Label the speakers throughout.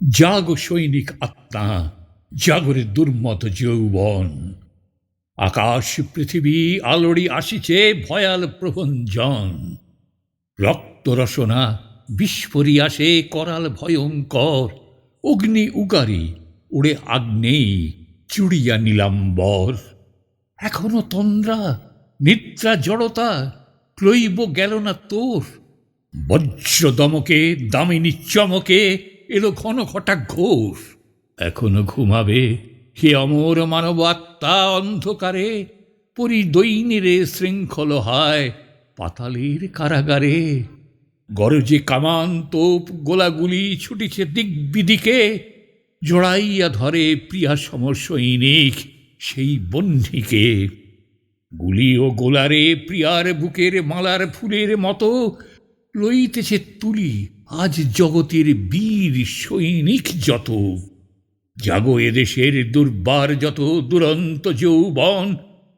Speaker 1: জাগো সৈনিক আত্মা জাগরে দুর্মত যৌবন আকাশ পৃথিবী আলোড়ি আসিছে ভয়াল প্রভঞ্জন রক্তরসনা বিস্ফোরি আসে করাল ভয়ঙ্কর অগ্নি উগারি উড়ে আগ্নেই চুড়িয়া নীলাম্বর এখনও তন্দ্রা নিদ্রা জড়তা ক্লৈব গেল না তোর বজ্র দমকে দামিনী চমকে এলো ঘন ঘটা ঘোষ এখনও ঘুমাবে হে অমর মানব আত্মা অন্ধকারে পরিদৈনিরে শৃঙ্খল হয় পাতালের কারাগারে। গরজে কামান তোপ গোলাগুলি ছুটিছে দিক বিদিকে জড়াইয়া ধরে প্রিয়া সমর সৈনিক সেই বহ্নিকে গুলি ও গোলারে প্রিয়ার বুকের মালার ফুলের মতো লইতেছে তুলি আজ জগতের বীর সৈনিক যত, জাগো এদেশের দুর্বার যত দুরন্ত যৌবন,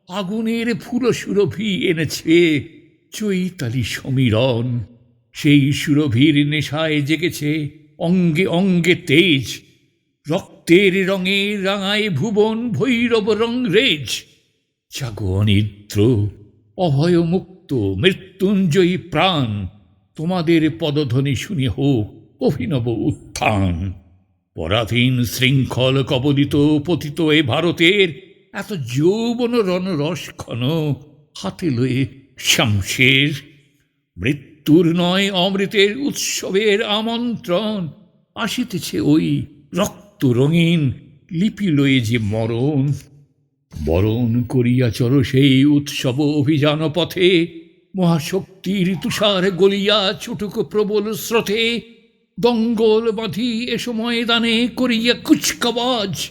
Speaker 1: আগুনের ফুল সুরভি এনেছে চৈতালি সমীরণ। সেই সুরভির নেশায় জেগেছে অঙ্গে অঙ্গে তেজ, রক্তের রঙে রাঙায় ভুবন ভৈরব রং রেজ জাগো অনিদ্র অভয় মুক্ত মৃত্যুঞ্জয়ী প্রাণ তোমাদের পদধ্বনি শুনে হোক, অভিনব উত্থান। পরাধীন শৃঙ্খল কবলিত পতিত এ ভারতের এত যৌবন রণরস ক্ষণ হাতে লয়ে শামশের মৃত্যুর নয় অমৃতের উৎসবের আমন্ত্রণ, আসিতেছে ওই রক্ত রঙিন লিপি লয়ে যে মরণ। বরণ করিয়া চলো সেই উৎসব অভিযান পথে মহাশক্তির তুষার গলিয়া ছুটুক প্রবল স্রোতে, দঙ্গল বাঁধি এ সময় দানে করিয়া কুচকাবাজ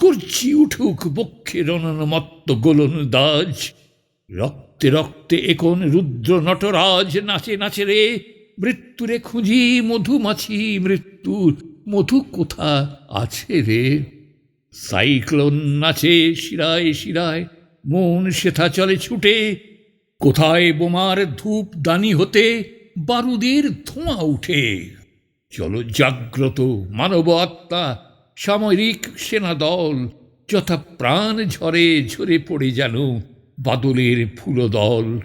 Speaker 1: করছি উঠুক বক্ষে রণনমত্ত গোলন দাজ। রক্তে রক্তে এখন রুদ্র নটরাজ নাচে নাচে রে, মৃত্যুরে খুঁজি মধুমাছি মৃত্যুর মধু কোথা আছে রে? সাইক্লোন নাচে শিরায় শিরায়, মন সেথা চলে ছুটে কোথায় বোমার ধূপ দানি হতে বারুদের ধোঁয়া উঠে? চলো জাগ্রত মানব আত্মা সামরিক সেনাদল, যথা প্রাণ ঝরে ঝরে পড়ে যেন বাদলের ফুলদল।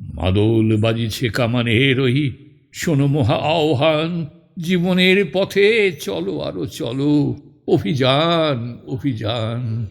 Speaker 1: মাদল বাজিছে কামানের ওই শোনো মহা আহ্বান, জীবনের পথে চলো আরও চলো, অভিযান অভিযান।